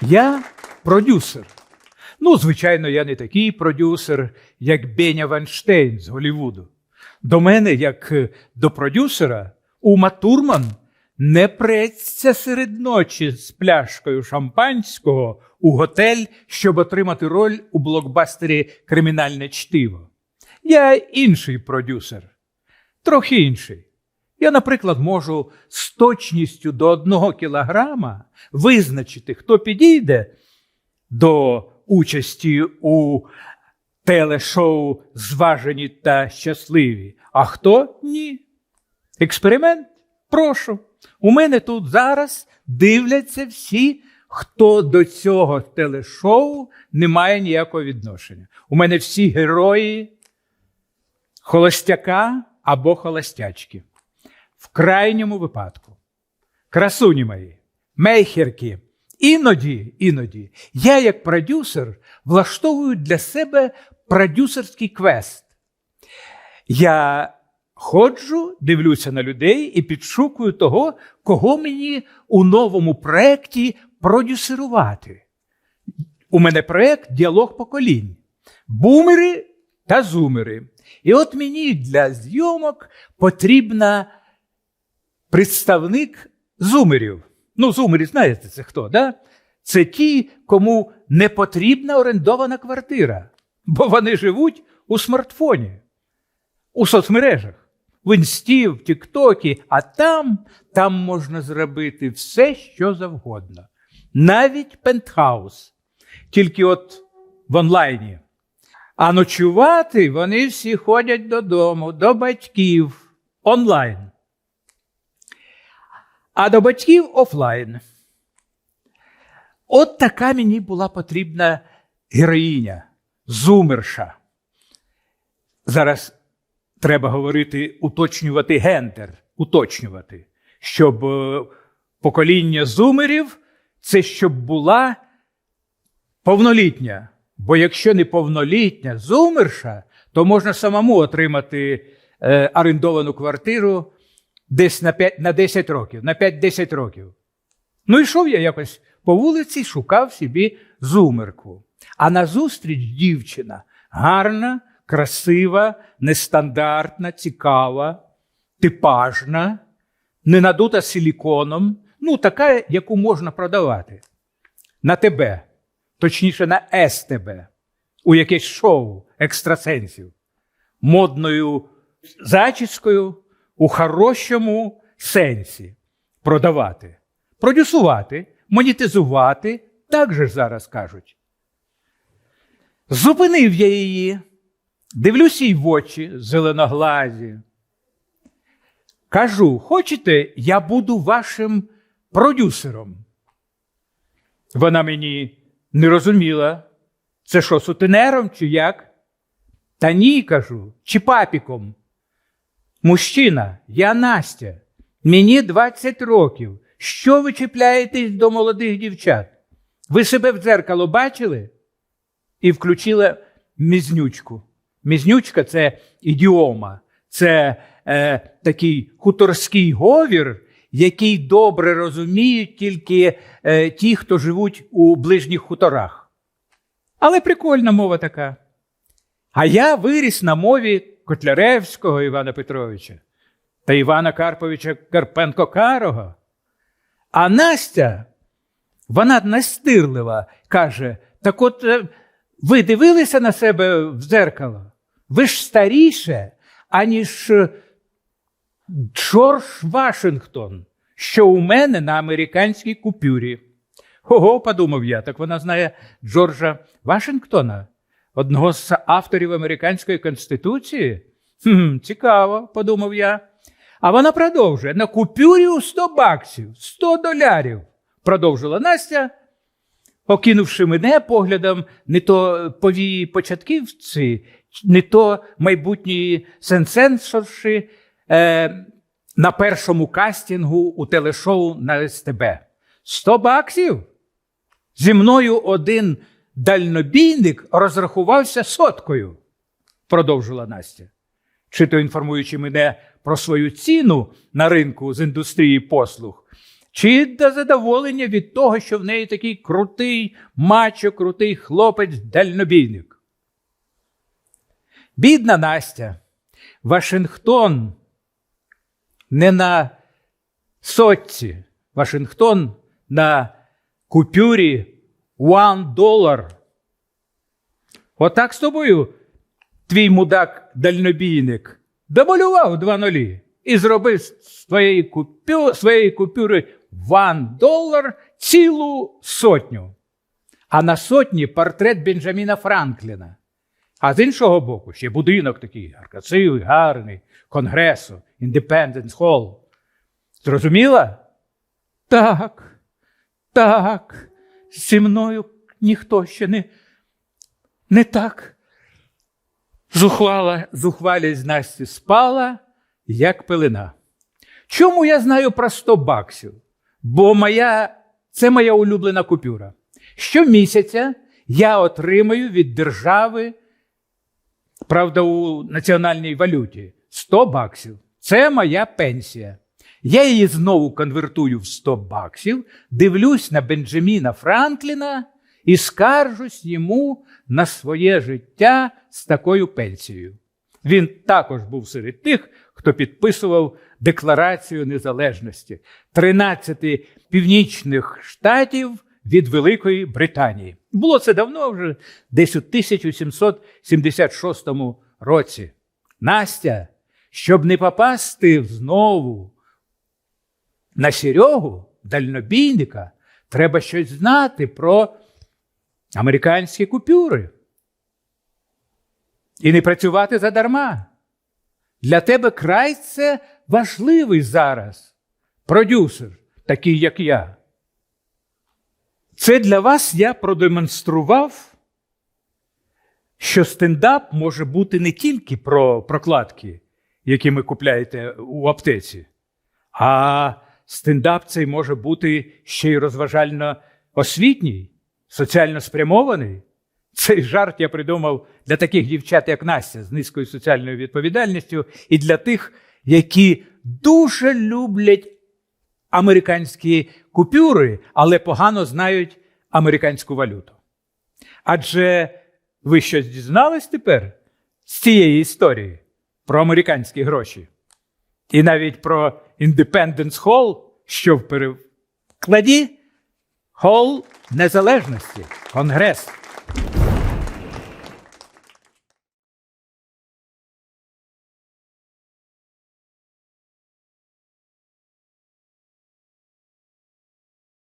Я продюсер. Ну, звичайно, я не такий продюсер, як Беня Ванштейн з Голлівуду. До мене, як е, до продюсера, Ума Турман не преться серед ночі з пляшкою шампанського у готель, щоб отримати роль у блокбастері Кримінальне чтиво. Я інший продюсер, трохи інший. Я, наприклад, можу з точністю до одного кілограма визначити, хто підійде до участі у телешоу Зважені та щасливі, а хто ні. Експеримент? Прошу. У мене тут зараз дивляться всі, хто до цього телешоу не має ніякого відношення. У мене всі герої холостяка або холостячки. В крайньому випадку. Красуні мої, мейхерки, іноді, іноді я, як продюсер, влаштовую для себе продюсерський квест. Я ходжу, дивлюся на людей і підшукую того, кого мені у новому проєкті продюсерувати. У мене проєкт Діалог поколінь. Бумери та зумери. І от мені для зйомок потрібна представник зумерів. Ну, зумері, знаєте, це хто, да? Це ті, кому не потрібна орендована квартира, бо вони живуть у смартфоні, у соцмережах, в інсті, в Тіктокі, а там, там можна зробити все, що завгодно. Навіть пентхаус. Тільки от в онлайні. А ночувати вони всі ходять додому, до батьків онлайн. А до батьків офлайн. От така мені була потрібна героїня, зумерша. Зараз треба говорити, уточнювати гендер, уточнювати, щоб е, покоління зумерів це щоб була повнолітня. Бо якщо не повнолітня зумерша, то можна самому отримати е, орендовану квартиру десь на 5, на 10 років, на 5-10 років. Ну, йшов я якось по вулиці, шукав собі зумерку. А назустріч дівчина гарна, красива, нестандартна, цікава, типажна, не надута силіконом, ну, така, яку можна продавати. На тебе, точніше, на СТБ, у якесь шоу екстрасенсів, модною зачіскою у хорошому сенсі продавати, продюсувати, монетизувати, так же зараз кажуть. Зупинив я її, дивлюся їй в очі зеленоглазі. Кажу, хочете, я буду вашим продюсером? Вона мені не розуміла, це що, сутенером чи як? Та ні, кажу, чи папіком. Мужчина, я Настя, мені 20 років. Що ви чіпляєтесь до молодих дівчат? Ви себе в дзеркало бачили? І включила мізнючку. Мізнючка це ідіома, це е, такий хуторський говір, який добре розуміють тільки е, ті, хто живуть у ближніх хуторах. Але прикольна мова така. А я виріс на мові Котляревського Івана Петровича та Івана Карповича Карпенко-Карого. А Настя, вона настирлива, каже: так от е, ви дивилися на себе в дзеркало? Ви ж старіше, аніж е, Джордж Вашингтон, що у мене на американській купюрі. Ого, подумав я, так вона знає Джорджа Вашингтона, одного з авторів американської конституції. Хм, Цікаво, подумав я. А вона продовжує на купюрі у 100 баксів, 100 долярів. Продовжила Настя, окинувши мене поглядом не то повії початківці, не то майбутньої сенсенсорші е, на першому кастингу у телешоу на СТБ. 100 баксів? Зі мною один дальнобійник розрахувався соткою, продовжила Настя. Чи то інформуючи мене про свою ціну на ринку з індустрії послуг, Чи до задоволення від того, що в неї такий крутий мачо, крутий хлопець-дальнобійник? Бідна Настя, Вашингтон не на сотці, Вашингтон на купюрі one dollar. Отак з тобою твій мудак-дальнобійник домалював два нулі і зробив з твоєї, купю, своєї купюри one dollar цілу сотню. А на сотні портрет Бенджаміна Франкліна. А з іншого боку, ще будинок такий красивий, гарний, Конгресу, Independence Hall. Зрозуміла? Так, так, зі мною ніхто ще не, не так. Зухвала, зухвалість Насті спала, як пелена. Чому я знаю про 100 баксів? Бо моя, це моя улюблена купюра. Щомісяця я отримаю від держави, правда, у національній валюті 100 баксів. Це моя пенсія. Я її знову конвертую в 100 баксів, дивлюсь на Бенджаміна Франкліна і скаржусь йому на своє життя з такою пенсією. Він також був серед тих, хто підписував Декларацію незалежності 13 північних штатів від Великої Британії. Було це давно вже, десь у 1776 році. Настя, щоб не попасти знову на Серегу, дальнобійника, треба щось знати про американські купюри. І не працювати задарма. Для тебе край це важливий зараз продюсер, такий, як я. Це для вас я продемонстрував, що стендап може бути не тільки про прокладки, які ви купляєте у аптеці, а стендап цей може бути ще й розважально освітній, соціально спрямований. Цей жарт я придумав для таких дівчат, як Настя, з низькою соціальною відповідальністю, і для тих, які дуже люблять американські купюри, але погано знають американську валюту. Адже ви щось дізнались тепер з цієї історії про американські гроші? І навіть про Independence Hall, що в перекладі Hall Незалежності, Конгрес.